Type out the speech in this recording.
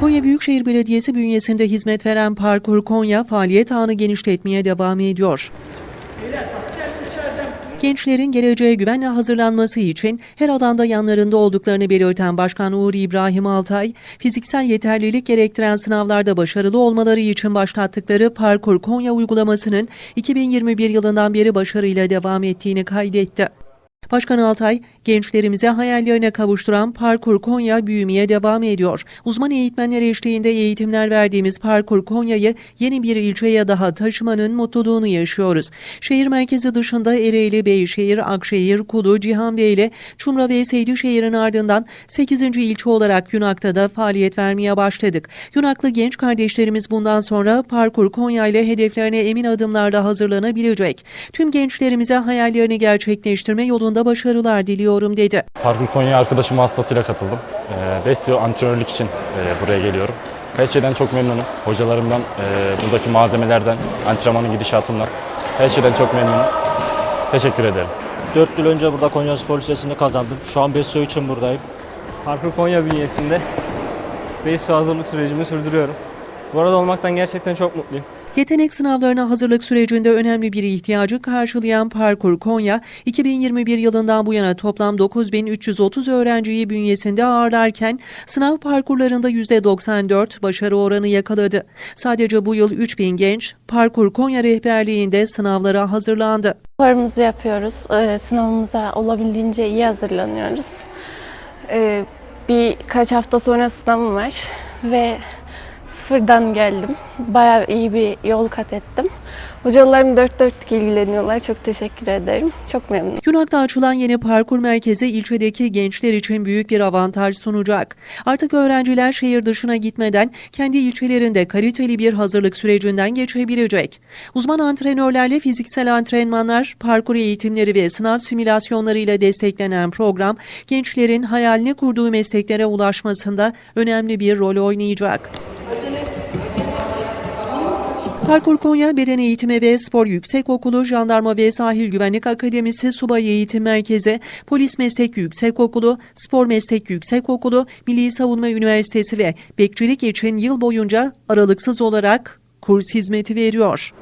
Konya Büyükşehir Belediyesi bünyesinde hizmet veren Parkur Konya faaliyet ağını genişletmeye devam ediyor. Gençlerin geleceğe güvenle hazırlanması için her alanda yanlarında olduklarını belirten Başkan Uğur İbrahim Altay, fiziksel yeterlilik gerektiren sınavlarda başarılı olmaları için başlattıkları Parkur Konya uygulamasının 2021 yılından beri başarıyla devam ettiğini kaydetti. Başkan Altay, gençlerimize hayallerine kavuşturan Parkur Konya büyümeye devam ediyor. Uzman eğitmenler eşliğinde eğitimler verdiğimiz Parkur Konya'yı yeni bir ilçeye daha taşımanın mutluluğunu yaşıyoruz. Şehir merkezi dışında Ereğli, Beyşehir, Akşehir, Kulu, Cihanbeyli, Çumra ve Seydişehir'in ardından 8. ilçe olarak Yunak'ta da faaliyet vermeye başladık. Yunaklı genç kardeşlerimiz bundan sonra Parkur Konya ile hedeflerine emin adımlarla hazırlanabilecek. Tüm gençlerimize hayallerini gerçekleştirme yolunda başarılar diliyorum dedi. Parkur Konya arkadaşım hastasıyla katıldım. Ee, Besyo antrenörlük için e, buraya geliyorum. Her şeyden çok memnunum. Hocalarımdan, e, buradaki malzemelerden, antrenmanın gidişatından. Her şeyden çok memnunum. Teşekkür ederim. 4 yıl önce burada Konya Spor Lisesi'nde kazandım. Şu an Besyo için buradayım. Parkur Konya bünyesinde BESU hazırlık sürecimi sürdürüyorum. Burada olmaktan gerçekten çok mutluyum. Yetenek sınavlarına hazırlık sürecinde önemli bir ihtiyacı karşılayan Parkur Konya, 2021 yılından bu yana toplam 9330 öğrenciyi bünyesinde ağırlarken sınav parkurlarında %94 başarı oranı yakaladı. Sadece bu yıl 3000 genç Parkur Konya rehberliğinde sınavlara hazırlandı. Sporumuzu yapıyoruz. Ee, sınavımıza olabildiğince iyi hazırlanıyoruz. Ee, birkaç hafta sonra sınavım var ve sıfırdan geldim. Bayağı iyi bir yol kat ettim. Hocalarım dört dörtlük ilgileniyorlar. Çok teşekkür ederim. Çok memnunum. Yunak'ta açılan yeni parkur merkezi ilçedeki gençler için büyük bir avantaj sunacak. Artık öğrenciler şehir dışına gitmeden kendi ilçelerinde kaliteli bir hazırlık sürecinden geçebilecek. Uzman antrenörlerle fiziksel antrenmanlar, parkur eğitimleri ve sınav simülasyonlarıyla desteklenen program gençlerin hayalini kurduğu mesleklere ulaşmasında önemli bir rol oynayacak. Parkur Konya Beden Eğitimi ve Spor Yüksekokulu, Jandarma ve Sahil Güvenlik Akademisi, Subay Eğitim Merkezi, Polis Meslek Yüksekokulu, Spor Meslek Yüksekokulu, Milli Savunma Üniversitesi ve Bekçilik için yıl boyunca aralıksız olarak kurs hizmeti veriyor.